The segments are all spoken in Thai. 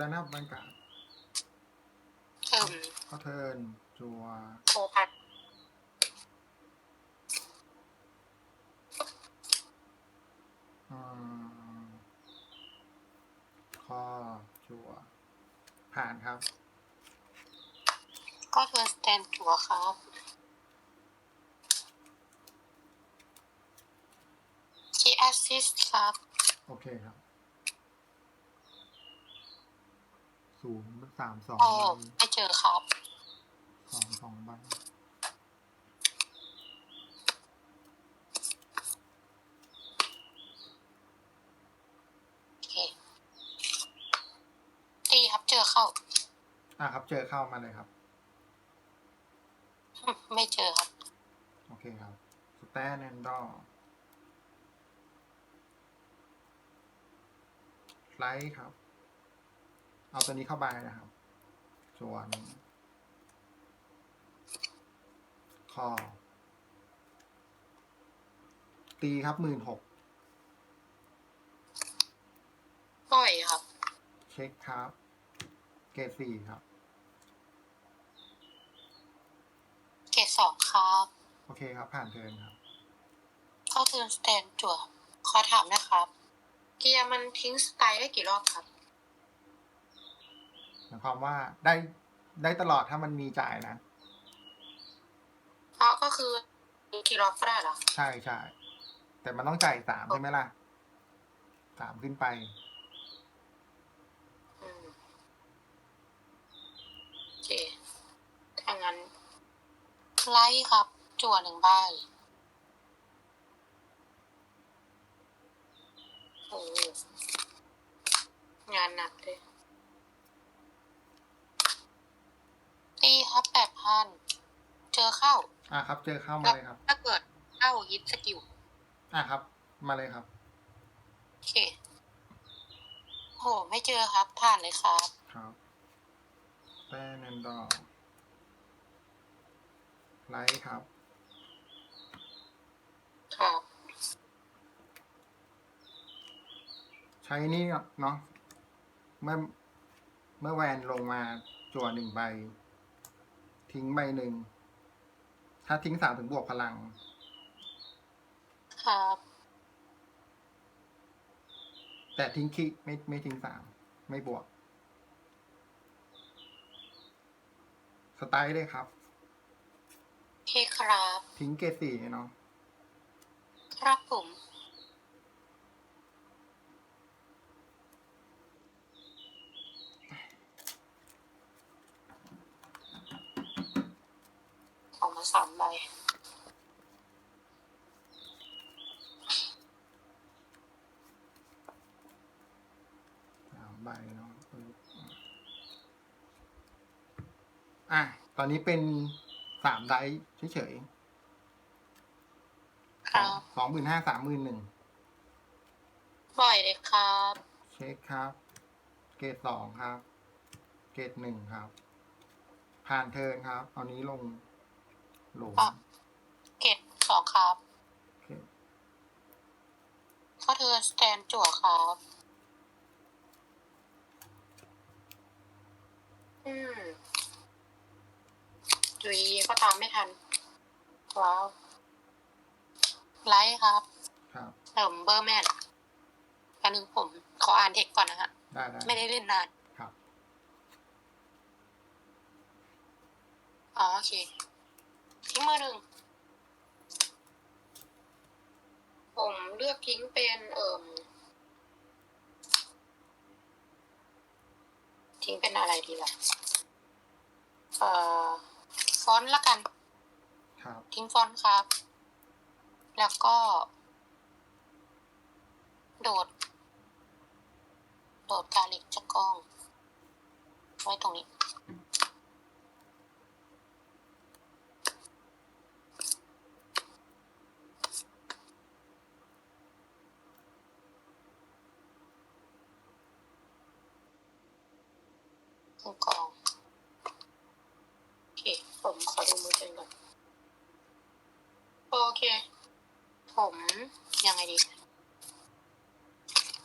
stand up บรรยากาศเอิ่มเข้าเทิร์นจัวโคพัดอืมข้อจัวผ่านครับ ก็เทิร์นสแตนจั่วครับคีแอสซิสครับ โอเคครับ ศูนย์สามสองโอ้ใบไม่เจอครับ สองสองใบโอเคตีครับเจอเข้า อะครับ เจอเข้ามาเลยครับ ไม่เจอครับ โอเคครับสแตนแอนดอร์ไลท์ครับ เอาตัวนี้เข้าไปนะครับจวนคอตีครับหมื่นหกปล่อยครับ เช็คครับ เกรดสี่ครับ เกรดสองครับ โอเคครับ ผ่านเทิร์นครับ เข้าเทิร์นสแตนจั่วขอถามนะครับ เกียร์มันทิ้งสไตล์ได้กี่รอบครับ หมายความว่าได้ได้ตลอดถ้ามันมีจ่ายนะเพราะก็คือกี่รอบก็ได้เหรอ ใช่ใช่แต่มันต้องจ่ายสามใช่ไหมล่ะสามขึ้นไปอืมโอเคถ้างั้นไลท์ครับ จั่วหนึ่งใบโอ้งานหนักเลย ตีครับแปดพันเจอเข้า อะครับ เจอเข้ามาแล้วเลยครับ ถ้าเกิดเข้าฮิตสกิลอะครับ มาเลยครับ โอเคโหไม่เจอครับ ผ่านเลยครับครับแป้นแอนดอร์ไลท์ครับ ครับ ใช้นี่เนาะเมื่อเมื่อแวนลงมาจั่วหนึ่งใบ ทิ้งใบหนึ่ง ถ้าทิ้งสามถึงบวกพลัง ครับ แต่ทิ้งคิไม่ไม่ทิ้งสามไม่บวก สไตล์เลยครับ โอเคครับ ทิ้งเกรดสี่เนาะ ครับผม ออกมาสามใบสามใบเนาะปึ๊บอะ ตอนนี้เป็นสามไดส์เฉยครับๆสองหมื่นห้าสามหมื่นหนึ่งปล่อยเลยครับ เช็คครับ เกรดสองครับ เกรดหนึ่งครับ ผ่านเทิร์นครับ เอานี้ลงห ลุมอะ เกตสองครับโอเคเข้าเธอสแตนจั่วครับอืมจุยก็ตามไม่ทัน ว้าว ไลท์ครับ ครับ เติมเบอร์แมนอันนึงผม ขออ่านเทคก่อนนะฮะ ได้ได้ ไม่ได้เล่นนานครับ อ๋อโอเค ทิ้งมือหนึ่ง ผมเลือกทิ้งเป็นเอ่มทิ้งเป็นอะไรดีล่ะ เอ่อ ฟอนต์ละกัน ครับ ทิ้งฟอนต์ครับ แล้วก็ โดด โดดกาลิกจากกล้อง ไว้ตรงนี้ ตรงกลางโอเค ผมขอดูมือตัวเองก่อน โอเค ผมยังไงดี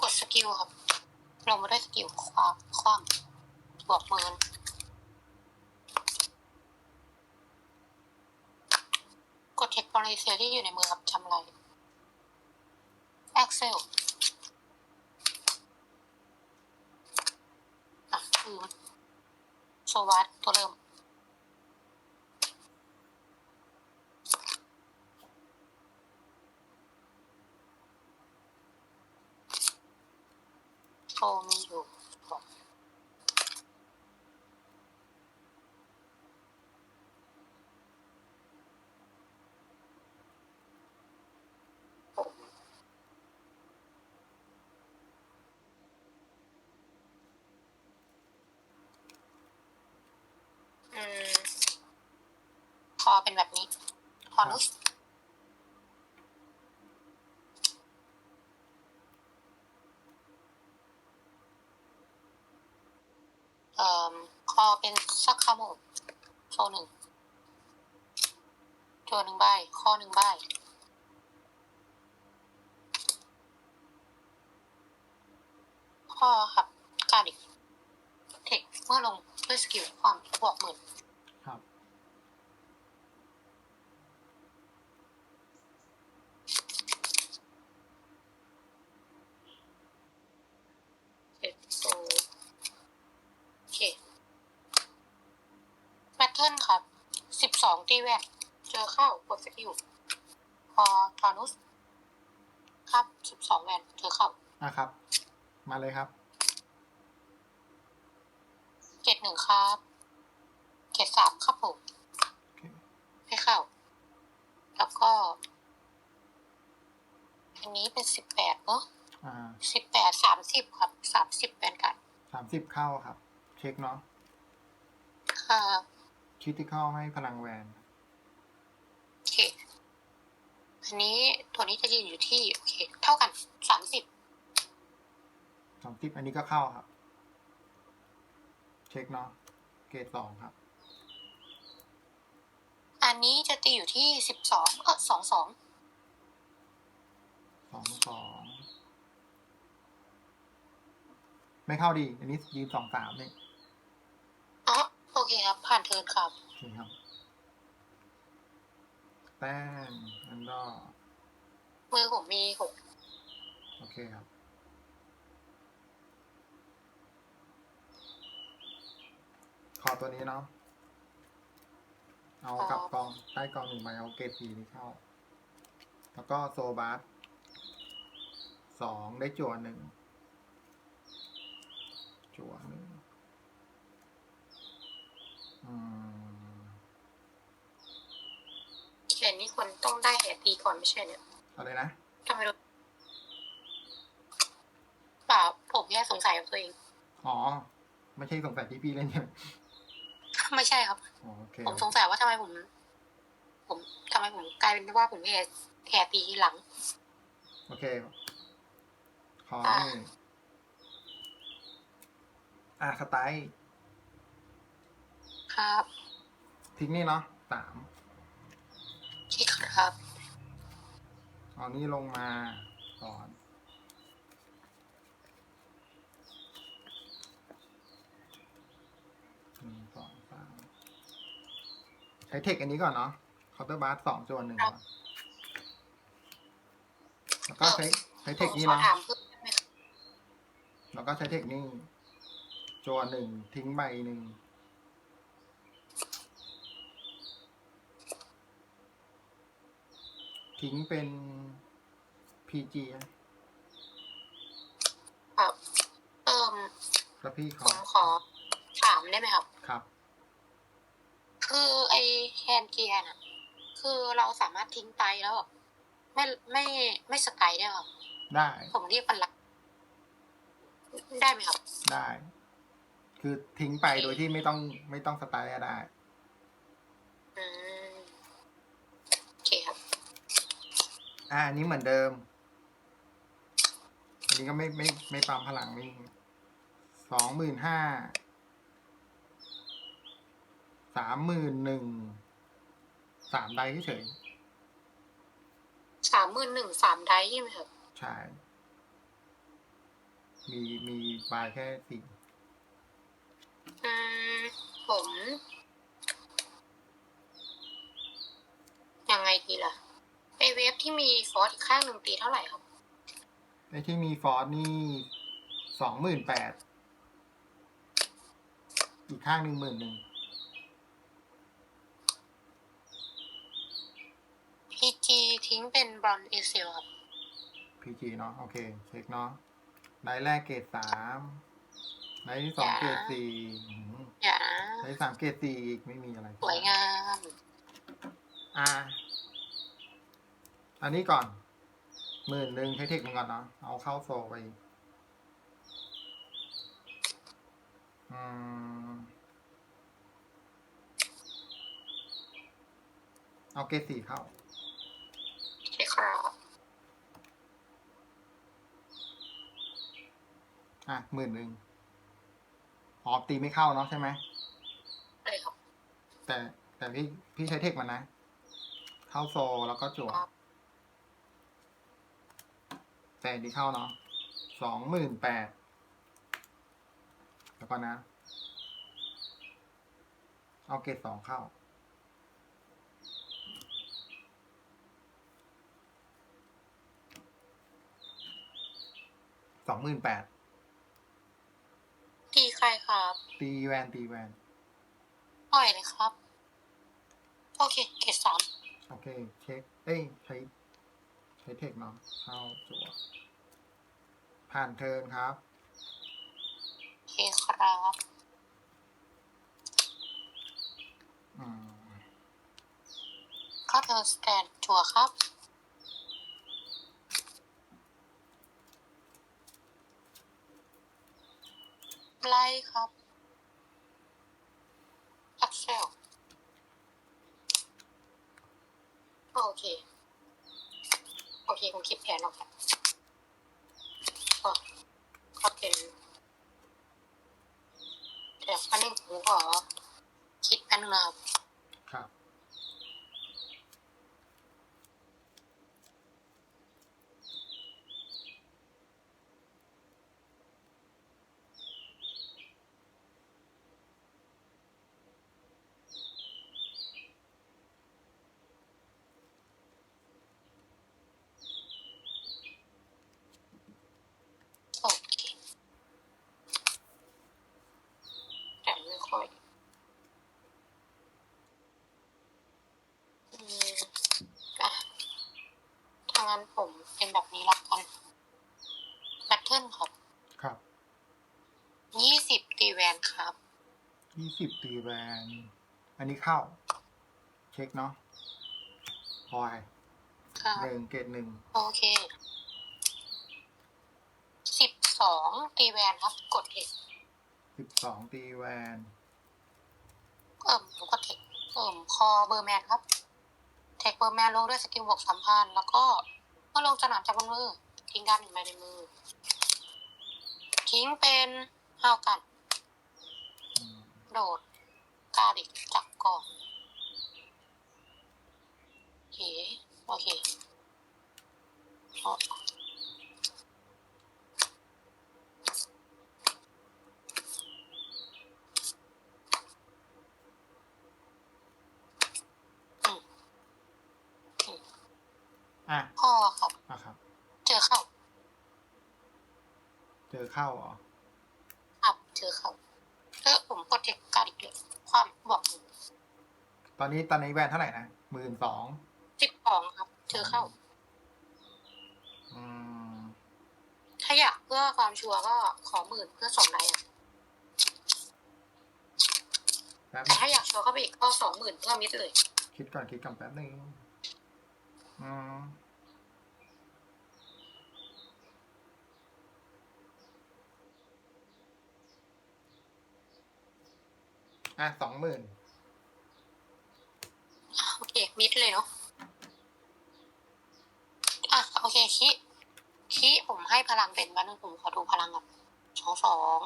กดสกิลครับลงมาด้วยสกิลคว้าคว้างบวกมืนกดเทคโนโลยีเซียที่อยู่ในมือครับทำอะไร Excel อะลืมโซวัตตัวเริ่ม โชว์มีอยู่บอกผมอืมพอเป็นแบบนี้พอนุสเอ่อคอเป็นซักคาโมโชว์ หนึ่งโชว์หนึ่งใบ ข้อหนึ่งใบ ข้อครับการดิเทคเมื่อลงด้วยสกิลความบวกหมื่น ครับ เอ็ดโซโอเคแพทเทิร์นครับสิบสอง ตีแวนเจอเข้ากดสกิลพอทานุส ครับสิบสองแวนเจอเข้าอะครับ มาเลยครับเกตหนึ่งครับเกตสามครับผมโอเคให้เข้า แล้วก็ อันนี้เป็นสิบแปดเนอะอ่าสิบแปดสามสิบครับสามสิบแวนกันสามสิบเข้าครับ เช็คเนาะค่ะคิดที่เข้าให้พลังแวน โอเค อันนี้ตัวนี้จะยืนอยู่ที่โอเค เท่ากันสามสิบสองสิบอันนี้ก็เข้าครับ เช็คเนาะเกรดสองครับ อันนี้จะตีอยู่ที่สิบสองเออสองสองสองสองไม่เข้าดี อันนี้ยืนสองสามนี่อ๋อโอเคครับ ผ่านเทิร์นครับโอเคครับ แต้มอันดอมือผมมีหกโอเคครับ ขอตัวนี้เนาะเอากลับกองใต้กองหนึ่งใบเอาเกรดสีนี้เข้า แล้วก็โซบาสสองได้จั่วหนึ่งจั่วหนึ่งอืม เขียนนี่คนต้องได้แหตีก่อนไม่ใช่เนี่ยอะไรนะทำไมรู้เปล่าผมแค่สงสัยกับตัวเอง อ๋อ ไม่ใช่สงสัยที่พี่เล่นใช่ไหมไม่ใช่ครับ อ๋อโอเคผมสงสัยว่าทำไมผม ผมทำไมผมกลายเป็นว่าผมแค่แค่ตีหลัง โอเคขออะนี่อะสไตล์ครับทิ้งนี่เนาะสาม ที่ครับเอานี่ลงมาก่อนหนึ่งสองสามใช้เทคอันนี้ก่อนเนาะเคาน์เตอร์บาร์สองจวนหนึ่งก่อนแล้วก็ใช้ใช้เทคนี้ผมขอเนาะถามเพิ่มได้ไหมครับแล้วก็ใช้เทคนี้จวนหนึ่งทิ้งใบหนึ่ง ทิ้งเป็น PG อะครับเอิ่มแล้วพี่ผขอมขอถามได้ไหมครับ ครับ คือไอแฮนด์เกียร์น่ะ คือเราสามารถทิ้งไตแล้วแบบไม่ไม่ไม่สไตล์ได้หรอได้ผมเรียกมันละได้ไหมครับ ได้ คือทิ้งไปโดยที่ไม่ต้องไม่ต้องสไตล์ก็ได้ อืมโอเคครับ อ่าอันนี้เหมือนเดิม อันนี้ก็ไม่ไม่ไม่ปั๊มพลังไม่สองหมื่นห้า สามหมื่นหนึ่ง สามใดเฉยสามหมื่นหนึ่งสามไดใช่ไหมครับใช่ มีมีบายแค่สี่อืมผม ยังไงดีล่ะ ไอเวฟที่มีฟอสอีกข้างหนึ่งตีเท่าไหร่ครับไอ้ที่มีฟอร์สนี่สองหมื่นแปดอีกข้างหนึ่งหมื่นหนึ่งพีจีทิ้งเป็นบรอนเอเซลครับพีจีเนาะโอเค เช็คเนาะได้แรกเกรดสามได้ที่สองเกรดสี่อื้อหืออย่าได้สามเกรดสี่อีกไม่มีอะไร สวยงาม อ่า อันนี้ก่อนหมื่นหนึ่งใช้เทคมันก่อนเนาะเอาเข้าโซไปอืมเอาเกรดสี่เข้าใช่ครับอะหมื่นหนึ่งอ๋อตีไม่เข้าเนาะใช่ไหมเลยครับแต่แต่พี่พี่ใช้เทคมันนะ เข้าโซแล้วก็จั่วครับ แต่อันนี้เข้าเนาะสองหมื่นแปดแล้วก็นะ เอาเกรดสองเข้า สองหมื่นแปด ตีใครครับตีแวนตีแวน ปล่อยเลยครับ โอเค เกตสาม โอเค เช็ค เอ้ย ใช้ใช้เทคเนาะเข้าจั่วผ่านเทิร์นครับโอเคครับอืมก็เธอสแกนจั่วครับ ไล่ครับอักเซลโอเค โอเคผมคิดแผนออกแล้วก็ก็เป็นแต่พันหนึ่งผมขอคิดอันนึงนะครับ โอเคแต่ไม่ค่อยอืมอะถ้า งั้นผมเป็นแบบนี้ละกันแบตเทิลครับครับยี่สิบตีแวนครับยี่สิบตีแวน อันนี้เข้า เช็คเนาะพอยครับหนึ่งเกตหนึ่งโอเคสิบสองตีแวนครับ กดเทคสิบสองตีแวน เอิ่มผมกดเทคเอิ่มคอเบอร์แมนครับ เทคเบอร์แมนลงด้วยสกิลบวกสามพันแล้วก็ เมื่อลงสนามจากบนมือ ทิ้งด้านหนึ่งใบในมือ ทิ้งเป็นห้าวกัน โดด กาดิกจับกองโอเค โอเคเอา อะ พ่อครับ อะครับ เจอเข้า เจอเข้าเหรออับเจอเข้าเออผมกดเทคกาดิกเลยความบอกตอนนี้ตอนนี้แวนเท่าไหร่นะหมื่นสองสิบสองครับเจอเข้า อืม ถ้าอยากเพื่อความชัวร์ก็ขอหมื่นเพื่อสองไดอะแป๊บแต่นึงถ้าอยากชัวร์ก็ไปอีกก็สองหมื่นเพื่อมิดเลย คิดก่อนคิดก่อนแป๊บนึง อะสองหมื่นอะโอเค มิดเลยเนาะอะโอเคคิคิผมให้พลังเป็นวันนึงผมขอดูพลังก่อนสองสอง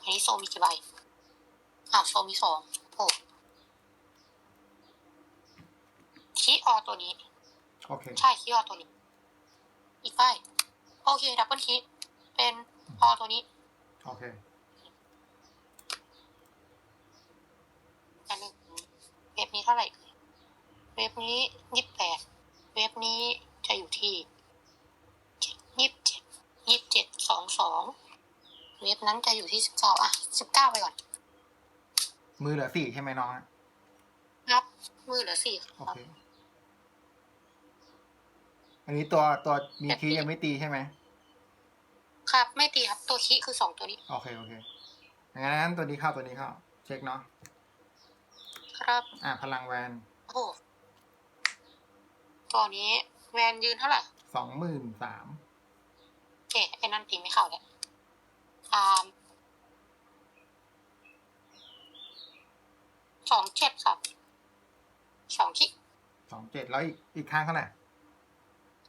อันนี้โซมีกี่ใบอะโซมีสองโอ้คิออตัวนี้ โอเค ใช่คิออตัวนี้ อีกใบโอเคดับเบิลคิเป็นพอตัวนี้ โอเค อันหนึ่ง เว็บนี้เท่าไหร่เอ่ยเว็บนี้ยี่สิบแปดเว็บนี้จะอยู่ที่ยี่สิบเจ็ดยี่สิบเจ็ดสองสองเว็บนั้นจะอยู่ที่สิบเก้าอะสิบเก้าไปก่อน มือเหลือสี่ใช่ไหมน้องนับ มือเหลือสี่คโอรับเคอันนี้ตัวตัวมีคีย์ยังไม่ตีใช่ไหมครับ ไม่ตีครับตัวคีคือสองตัวนี้ โอเค โอเคงั้นตัวนี้เข้าตัวนี้เข้า เช็คเนาะ ครับ อะพลังแวนโอ้โหตัวนี้แวนยืนเท่าไหร่สองหมื่นสามโอเคไอ้นั่นตีไม่เข้าเลยอ่าสองเจ็ดครับสองคิสองเจ็ดแล้วอีกอีกข้างเท่าไหร่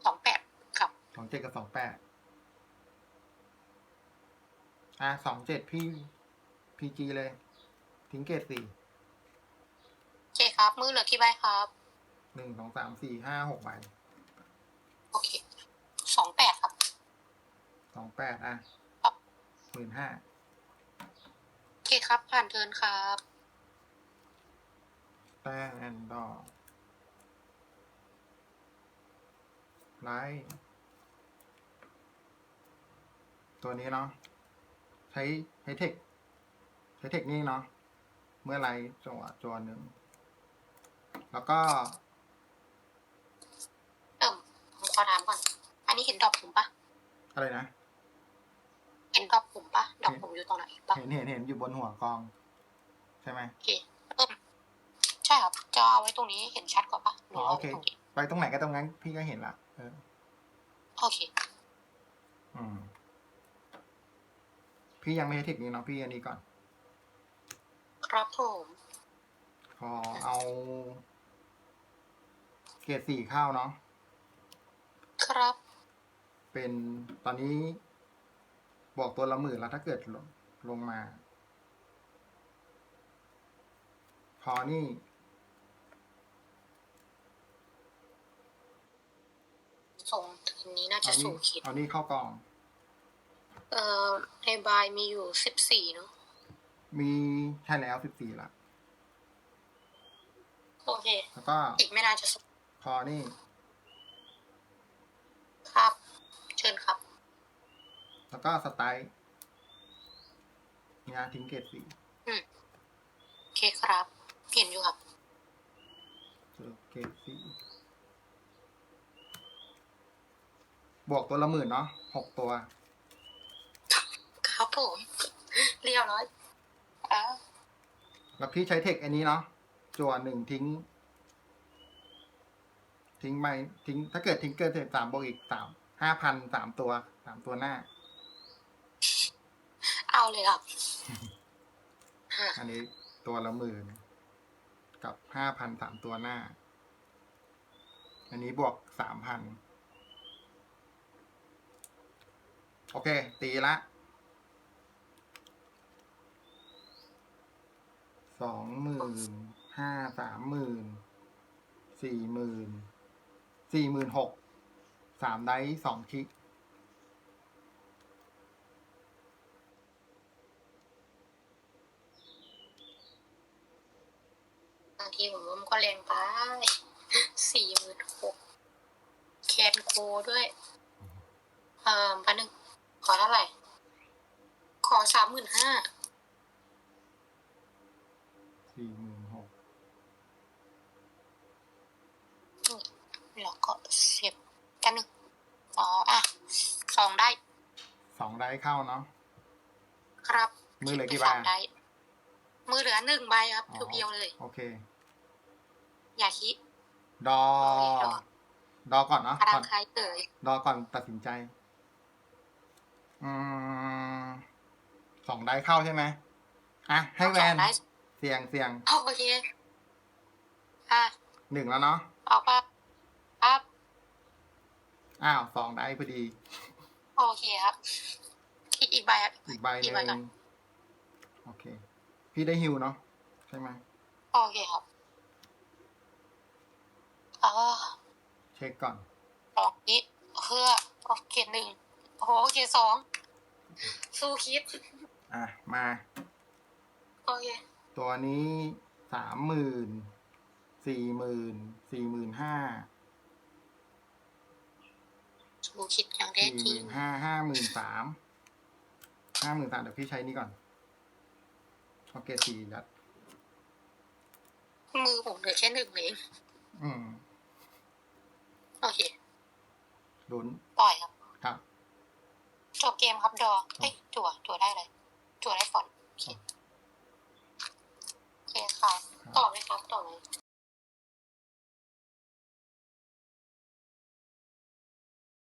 สองแปดครับสองเจ็ดกับสองแปดอะสองเจ็ดพี่พีจีเลย ทิ้งเกรดสี่โอ เคครับ มือเหลือกี่ใบครับ หนึ่งสองสามสี่ห้าหกใบโอเคสองแปดครับ สองแปดอะครับ หมื่นห้าโอเคครับ ผ่านเทิร์นครับ แต้แอนดอร์ไลท์ตัวนี้เนาะใช้ใช้เทคใช้เทคนี่เนาะเมื่อไรจังหวะจวนหนึ่ง แล้วก็เอิ่มผมขอถามก่อน อันนี้เห็นดอกผมปะอะไรนะ เห็นดอกผมปะดอกผมอยู่ตรงไหนปะเห็นเห็นเห็นอยู่บนหัวกอง ใช่ไหมโอเคเอิ่มใช่ครับจะเอาไว้ตรงนี้เห็นชัดกว่าปะหรืออ๋อเอาโอเคไว้ตรงนี้ไปตรงไหนก็ตรงนั้น พี่ก็เห็นละเออโอเค อืม พี่ยังไม่ใช้เทคนี้เนาะพี่อันนี้ก่อน ครับผม ขอเอา เกรดสี่เข้าเนาะครับ เป็นตอนนี้บอกตัวละหมื่นแล้วถ้าเกิดลงลงมา พอนี่ ส่งถึงนี้น่าเอาจะนี่สู่ขีดเอานี่เข้ากอง เอ่อในบายมีอยู่สิบสี่เนาะมีใช่แล้วสิบสี่ละ โอเค แล้วก็อีกไม่น่าจะส่ง พอนี่ ครับ เชิญครับ แล้วก็สไตล์งานทิ้งเกรดสี่โอเคครับเห็นอยู่ครับเจอเกรดสี่บวกตัวละหมื่นเนาะหกตัว ครับผม เรียบร้อยอ่า แล้วพี่ใช้เทคอันนี้เนาะจัวหนึ่งทิ้ง ทิ้งไปทิ้ง ถ้าเกิดทิ้งเกินเศษสามบวกอีกสามห้าพันสามตัวสามตัวหน้า เอาเลยครับฮะอันนี้ตัวละหมื่นกับห้าพันสามตัวหน้า อันนี้บวกสามพันโอเค ตีละสองหมื่นห้าสามหมื่นสี่หมื่น สี่หมื่นหกสามได้สองคิกบางทีผมว่ามันก็แรงไปสี่หมื่นหกแคนโคด้วย เอ่อพันหนึ่งขอเท่าไหร่ ขอสามหมื่นห้า สี่หมื่นหก แล้ว ก็เสียบกันหนึ่งอ๋ออะสองได้สองได้เข้าเนาะครับมือเหลือกี่สามใบได้มือเหลือหนึ่งใบครับอ๋อเพียวๆเลย โอเค อย่าคิดดอ ดอดอก่อนเนาะพลัก่งอนใครเอ่ยดอก่อนตัดสินใจ อืมสองได้เข้าใช่ไหมอะ ให้แวสอนงได้เสียงเสียงเอาโอเคอะหนึ่งแล้วเนาะเอาป่ะ ครับ อ้าวสองได้พอดี โอเคครับคิดอีกใบครับ อีกใบหอีนึ่กใบก่อนงโอเค พี่ได้ฮิวเนาะใช่ไหมโอเคครับอ๋อเช็คก่อน สองนี้เพื่อโอเคหนึ่งโอ้โหโอเคสองสู้คิด อะ มา โอเค ตัวนี้สามหมื่นสี่หมื่นสี่หมื่นห้า รู้คิดอย่างแท้จริงห้าห้าหมื่นสามห้าหมื่นสามเดี๋ยวพี่ใช้นี่ก่อนโอเคสี่ดัดมือผมเหลือแค่หนึ่งเองอืมโอเคลุ้นปล่อยครับ ครับจบเกมครับดอเอ้ยจั่วจั่วได้เลยจั่วได้ฟอนโอเคค่ะต่อไหมครับต่อไหม